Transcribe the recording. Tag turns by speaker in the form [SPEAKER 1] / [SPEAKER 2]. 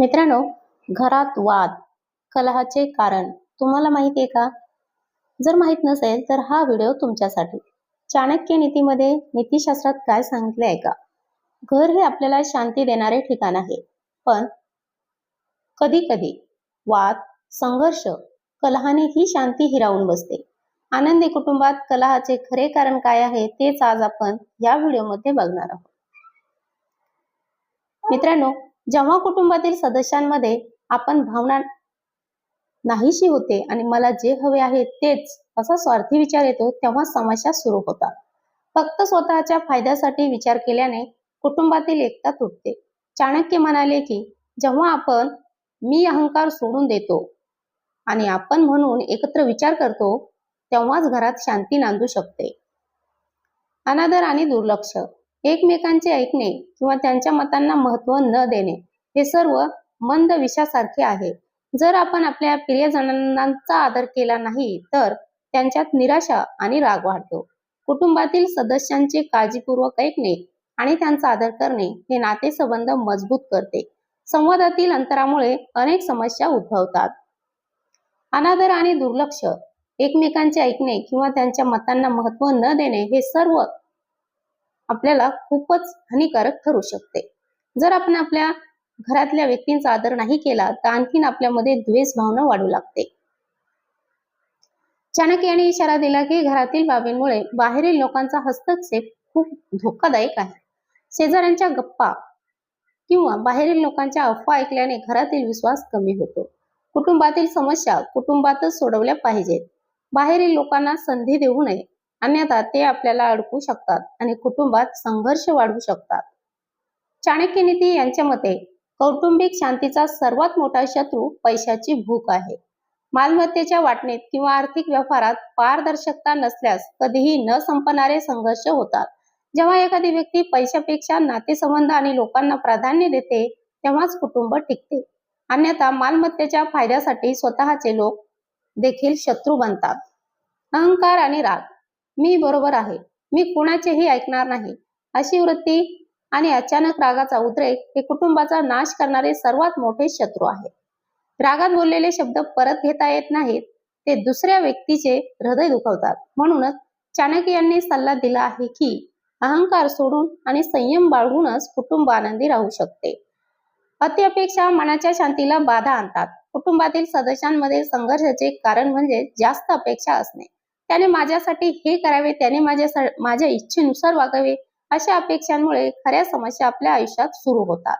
[SPEAKER 1] मित्रांनो घरात वाद कलहाचे कारण तुम्हाला माहिती आहे का? जर माहीत नसेल तर हा व्हिडिओ तुमच्यासाठी. चाणक्य नीतीमध्ये नीतिशास्त्रात काय सांगितले आहे का? घर हे आपल्याला शांती देणारे ठिकाण आहे. पण कधी कधी वाद संघर्ष कलहाने ही शांती हिरावून बसते. आनंदी कुटुंबात कलहाचे खरे कारण काय आहे तेच आज आपण या व्हिडिओमध्ये बघणार आहोत. मित्रांनो जेव्हा कुटुंबातील सदस्यांमध्ये आपण भावना नाहीशी होते आणि मला जे हवे आहे तेच असा स्वार्थी विचार येतो तेव्हा समस्या सुरू होतात. फक्त स्वतःच्या फायद्यासाठी विचार केल्याने कुटुंबातील एकता तुटते. चाणक्य म्हणाले की जेव्हा आपण मी अहंकार सोडून देतो आणि आपण म्हणून एकत्र विचार करतो तेव्हाच घरात शांती नांदू शकते. अनादर आणि दुर्लक्ष. एकमेकांचे ऐकणे किंवा त्यांच्या मतांना महत्त्व न देणे हे सर्व मंद विषासारखे आहे. जर आपण आपल्या प्रियजनांचा आदर केला नाही तर त्यांच्यात निराशा आणि राग वाढतो. कुटुंबातील सदस्यांचे काळजीपूर्वक ऐकणे आणि त्यांचा आदर करणे हे नातेसंबंध मजबूत करते. संवादातील अंतरामुळे अनेक समस्या उद्भवतात. अनादर आणि दुर्लक्ष एकमेकांचे ऐकणे किंवा त्यांच्या मतांना महत्त्व न देणे हे सर्व आपल्याला खूपच हानिकारक ठरू शकते. जर आपण आपल्या घरातल्या व्यक्तींचा आदर नाही केला तर आणखीन आपल्यामध्ये द्वेष भावना वाढू लागते. चाणक्य यांनी इशारा दिला की घरातील बाबींमुळे बाहेरील लोकांचा हस्तक्षेप खूप धोकादायक आहे. शेजाऱ्यांच्या गप्पा किंवा बाहेरील लोकांच्या अफवा ऐकल्याने घरातील विश्वास कमी होतो. कुटुंबातील समस्या कुटुंबातच सोडवल्या पाहिजेत. बाहेरील लोकांना संधी देऊ नये. अन्यथा ते आपल्याला अडकू शकतात आणि कुटुंबात संघर्ष वाढवू शकतात. चाणक्य नीती यांच्या मते कौटुंबिक शांतीचा सर्वात मोठा शत्रू पैशाची भूक आहे. मालमत्तेच्या वाटणीत किंवा आर्थिक व्यवहारात पारदर्शकता नसल्यास कधीही न संपणारे संघर्ष होतात. जेव्हा एखादी व्यक्ती पैशापेक्षा नातेसंबंध आणि लोकांना प्राधान्य देते तेव्हाच कुटुंब टिकते. अन्यथा मालमत्तेच्या फायद्यासाठी स्वतःचे लोक देखील शत्रू बनतात. अहंकार आणि राग मी बरोबर आहे. मी कुणाचेही ऐकणार नाही. अशी वृत्ती आणि अचानक रागाचा उद्रेक हे कुटुंबाचा नाश करणारे सर्वात मोठे शत्रू आहे. रागात बोललेले शब्द परत घेता येत नाहीत. ते दुसऱ्या व्यक्तीचे हृदय दुखवतात. म्हणूनच चाणक्य यांनी सल्ला दिला आहे की अहंकार सोडून आणि संयम बाळगूनच कुटुंब आनंदी राहू शकते. अति अपेक्षा मनाच्या शांतीला बाधा आणतात. कुटुंबातील सदस्यांमध्ये संघर्षाचे कारण म्हणजे जास्त अपेक्षा असणे. त्याने माझ्यासाठी हे करावे त्याने माझ्या माझ्या इच्छेनुसार वागावे अशा अपेक्षांमुळे खऱ्या समस्या आपल्या आयुष्यात सुरू होतात.